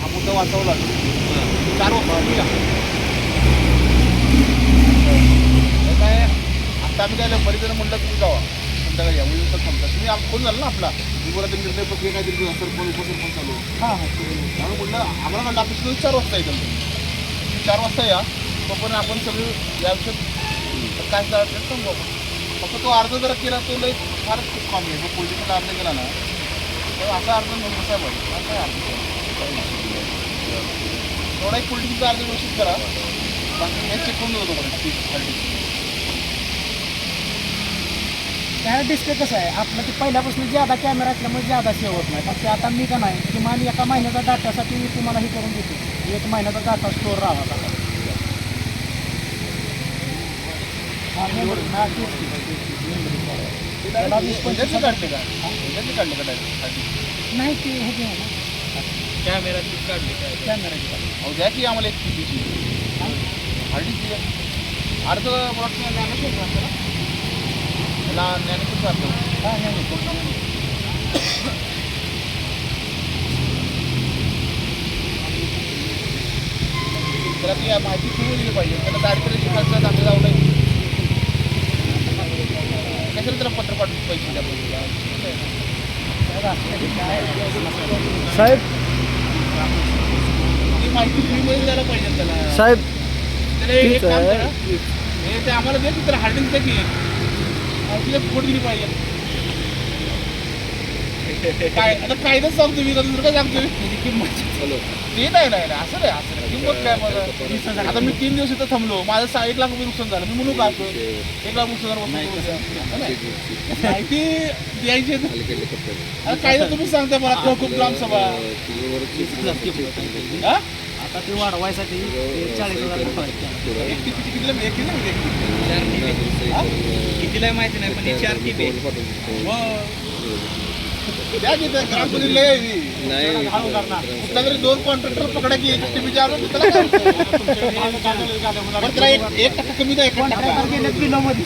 हा मुद्दा वाचवला. चार. हे काय? आता आम्ही काय परिजन म्हणलं तुम्ही जावा. संध्याकाळी या उद्या समजा तुम्ही फोन झाला ना आपला? तुम्हाला ते निर्णय प्रक्रिया काय दिली सरपंच उपसरपंच चालू. हां हां. त्यामुळे म्हणलं आम्हाला म्हणलं आपल्या चार वाजता येतं. चार वाजता या. तोपर्यंत आपण सगळे या विषयात काय करायचं सांगू आपण. फक्त तो अर्ज जर केला तो लई फारच खूप कमी आहे. जो पोलिटिकल अर्ज केला ना तर असा अर्ज नको साहेब. आहे काय अर्ज? थोडा एक पोलिटिकलचा अर्ज व्यवस्थित करा बाकी हे चेक करून देतो बरं ठीक आहे त्या डिस्प्ले कसं आहे आपलं ते पहिल्यापासून ज्यादा कॅमेरा असल्यामुळे ज्यादा सेव्ह होत नाही फक्त आता मी का नाही किमान एका महिन्याचा डाटासाठी मी तुम्हाला हे करून देतो एक महिन्याचा डाटा स्टोर राहा आता हा, memory. हा, तेच की, तेच की, memory. त्याला वीस पंचवीस ह्याच्यातले काढले का ह्याच्यातले काढले का डायरेक्ट नाही ते हे घे ना कॅमेरा काढले काय कॅमेरा अहो द्या की आम्हाला एक कितीची हळदी द्या अर्ज प्रॉडक्ट ज्ञानेश्वर का आपल्याला त्याला ज्ञानेश्वर अर्ज हा नाही नाही, कोणता नाही. त्याला ती माहिती सुरू दिली पाहिजे त्याला दारिद्र्याची खर्च दाखल जाऊ नये कशाला त्याला पत्र पाठवून पैसे द्या पाहिजे बघा, ते काय आहे. साहेब ती माहिती फ्रीमध्ये द्यायला पाहिजे त्याला. साहेब त्याला एक ठीक काम आहे. करा. हे ते आम्हाला दे हार्डिंग फुकट दिली पाहिजे. काय आता कायदाच सांगतो मी का दुसरं काय सांगतो त्याची किंमत ते नाही नाही नाही, असं नाही असं नाही. किंमत काय मला आता मी तीन दिवस इथं थांबलो. माझं सहा एक लाख रुपये नुकसान झालं. मी म्हणू का असं एक लाख नुकसान झालं, वस्तू नाही. माहिती द्यायची आहे. आता कायदा तुम्ही सांगता मला. तो खूप लांब सभा हा? आता ते वाढवायसाठी ते चाळीस हजार रुपये एक किती कितीला एक? एक माहिती नाही पण हे चार द्या की त्या ग्रामपंचायतीला लय आहे ही. कुठला तरी दोन कॉन्ट्रॅक्टर पकडा की एक टीव्हीच्या आणून त्याला काय होतं? बरं, त्याला एक एक टक्का कमी द्या एक टक्का. गेल्या किलोमध्ये